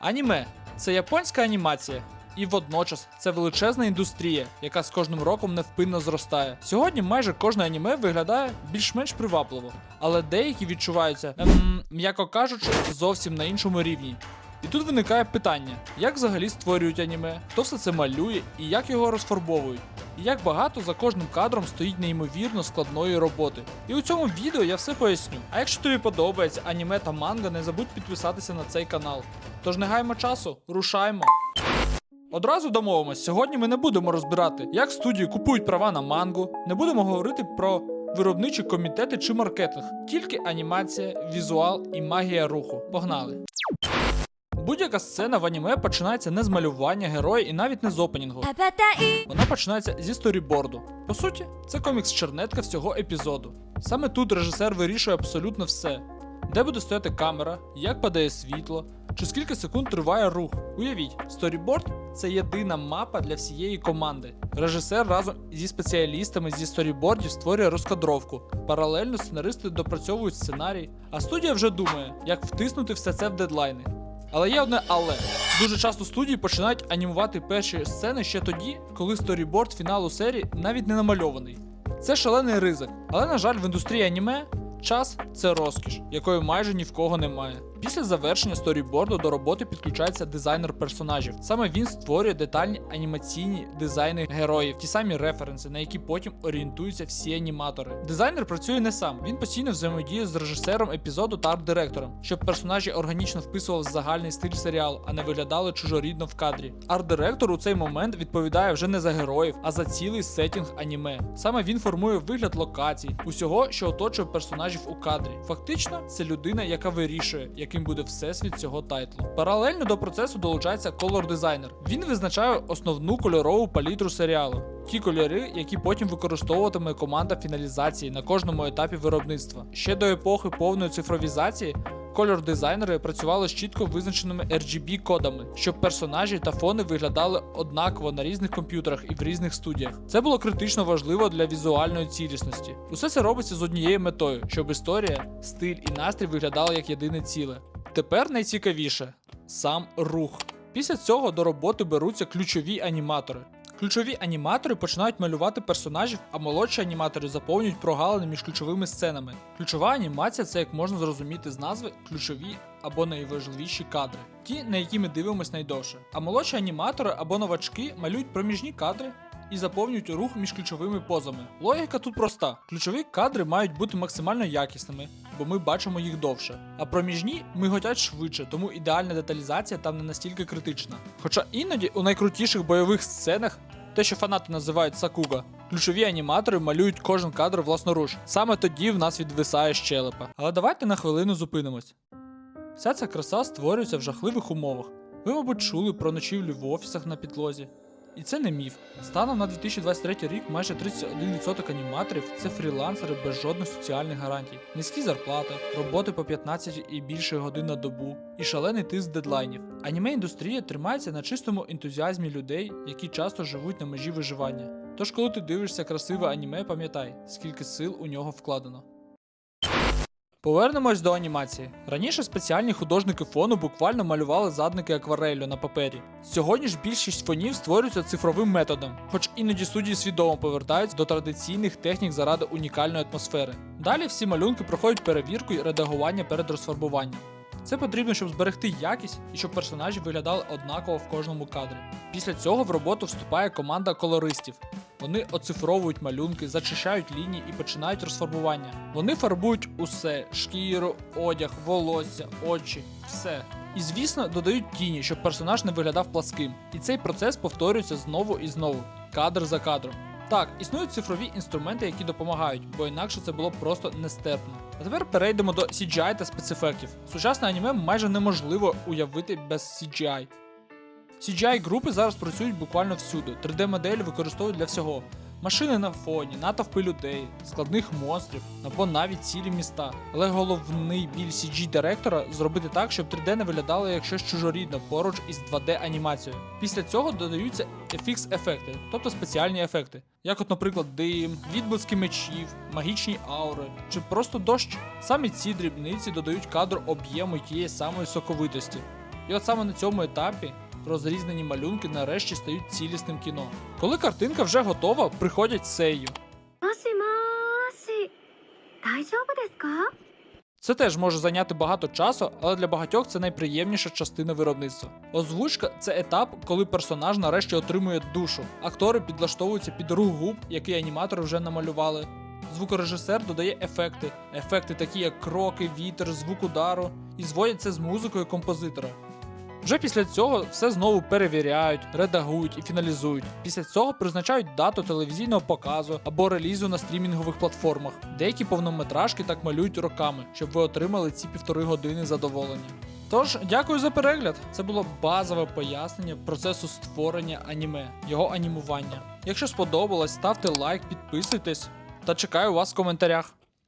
Аніме це японська анімація. І водночас це величезна індустрія, яка з кожним роком невпинно зростає. Сьогодні майже кожне аніме виглядає більш-менш привабливо, але деякі відчуваються, ем, м'яко кажучи, зовсім на іншому рівні. І тут виникає питання: як взагалі створюють аніме, хто все це малює і як його розфарбовують, і як багато за кожним кадром стоїть неймовірно складної роботи. І у цьому відео я все поясню. А якщо тобі подобається аніме та манга, не забудь підписатися на цей канал. Тож не гаймо часу, рушаймо. Одразу домовимось, сьогодні ми не будемо розбирати, як студії купують права на мангу, не будемо говорити про виробничі комітети чи маркетинг, тільки анімація, візуал і магія руху. Погнали! Будь-яка сцена в аніме починається не з малювання героя і навіть не з опенінгу. Вона починається зі сторіборду. По суті, це комікс чернетка всього епізоду. Саме тут режисер вирішує абсолютно все: де буде стояти камера, як падає світло, чи скільки секунд триває рух. Уявіть, сторіборд це єдина мапа для всієї команди. Режисер разом зі спеціалістами зі сторібордів створює розкадровку. Паралельно сценаристи допрацьовують сценарій, а студія вже думає, як втиснути все це в дедлайни. Але є одне але. Дуже часто студії починають анімувати перші сцени ще тоді, коли сторіборд фіналу серії навіть не намальований. Це шалений ризик, але на жаль, в індустрії аніме час це розкіш, якої майже ні в кого немає. Після завершення сторіборду до роботи підключається дизайнер персонажів. Саме він створює детальні анімаційні дизайни героїв, ті самі референси, на які потім орієнтуються всі аніматори. Дизайнер працює не сам, він постійно взаємодіє з режисером епізоду та арт-директором, щоб персонажі органічно вписували загальний стиль серіалу, а не виглядали чужорідно в кадрі. Арт-директор у цей момент відповідає вже не за героїв, а за цілий сетінг аніме. Саме він формує вигляд локацій, усього, що оточує персонажів у кадрі. Фактично, це людина, яка вирішує, яким буде всесвіт цього тайтлу. Паралельно до процесу долучається колор дизайнер. Він визначає основну кольорову палітру серіалу. Ті кольори, які потім використовуватиме команда фіналізації на кожному етапі виробництва. Ще до епохи повної цифровізації Кольор дизайнери працювали з чітко визначеними RGB кодами, щоб персонажі та фони виглядали однаково на різних комп'ютерах і в різних студіях. Це було критично важливо для візуальної цілісності. Усе це робиться з однією метою, щоб історія, стиль і настрій виглядали як єдине ціле. Тепер найцікавіше сам рух. Після цього до роботи беруться ключові аніматори. Ключові аніматори починають малювати персонажів, а молодші аніматори заповнюють прогалини між ключовими сценами. Ключова анімація це, як можна зрозуміти з назви, ключові або найважливіші кадри, ті, на які ми дивимося найдовше. А молодші аніматори або новачки малюють проміжні кадри. І заповнюють рух між ключовими позами. Логіка тут проста: ключові кадри мають бути максимально якісними, бо ми бачимо їх довше. А проміжні миготять швидше, тому ідеальна деталізація там не настільки критична. Хоча іноді у найкрутіших бойових сценах те, що фанати називають сакуга. Ключові аніматори малюють кожен кадр власноруч. Саме тоді в нас відвисає щелепа. Але давайте на хвилину зупинимось. Вся ця краса створюється в жахливих умовах. Ви, мабуть, чули про ночівлю в офісах на підлозі. І це не міф. Станом на 2023 рік майже 31% аніматорів це фрілансери без жодних соціальних гарантій, низькі зарплати, роботи по 15 і більше годин на добу, і шалений тиск дедлайнів. Аніме індустрія тримається на чистому ентузіазмі людей, які часто живуть на межі виживання. Тож, коли ти дивишся красиве аніме, пам'ятай, скільки сил у нього вкладено. Повернемось до анімації. Раніше спеціальні художники фону буквально малювали задники аквареллю на папері. Сьогодні ж більшість фонів створюються цифровим методом, хоч іноді судді свідомо повертаються до традиційних технік заради унікальної атмосфери. Далі всі малюнки проходять перевірку і редагування перед розфарбуванням. Це потрібно, щоб зберегти якість і щоб персонажі виглядали однаково в кожному кадрі. Після цього в роботу вступає команда колористів. Вони оцифровують малюнки, зачищають лінії і починають розфарбування. Вони фарбують усе: шкіру, одяг, волосся, очі, все. І звісно, додають тіні, щоб персонаж не виглядав пласким. І цей процес повторюється знову і знову, кадр за кадром. Так, існують цифрові інструменти, які допомагають, бо інакше це було просто нестерпно. А тепер перейдемо до CGI та спецефектів. Сучасне аніме майже неможливо уявити без CGI. CGI групи зараз працюють буквально всюди. 3D-моделі використовують для всього. Машини на фоні, натовпи людей, складних монстрів або навіть цілі міста. Але головний біль CG директора зробити так, щоб 3D не виглядало як щось чужорідне поруч із 2D анімацією. Після цього додаються FX ефекти, тобто спеціальні ефекти, як от, наприклад, дим, відблиски мечів, магічні аури чи просто дощ. Самі ці дрібниці додають кадру об'єму тієї самої соковитості. І от саме на цьому етапі розрізнені малюнки нарешті стають цілісним кіно. Коли картинка вже готова, приходять сею. Це теж може зайняти багато часу, але для багатьох це найприємніша частина виробництва. Озвучка це етап, коли персонаж нарешті отримує душу. Актори підлаштовуються під рух губ, який аніматори вже намалювали. Звукорежисер додає ефекти, ефекти, такі як кроки, вітер, звук удару, і зводять це з музикою композитора. Вже після цього все знову перевіряють, редагують і фіналізують. Після цього призначають дату телевізійного показу або релізу на стрімінгових платформах. Деякі повнометражки так малюють роками, щоб ви отримали ці півтори години задоволення. Тож, дякую за перегляд. Це було базове пояснення процесу створення аніме, його анімування. Якщо сподобалось, ставте лайк, підписуйтесь та чекаю вас в коментарях.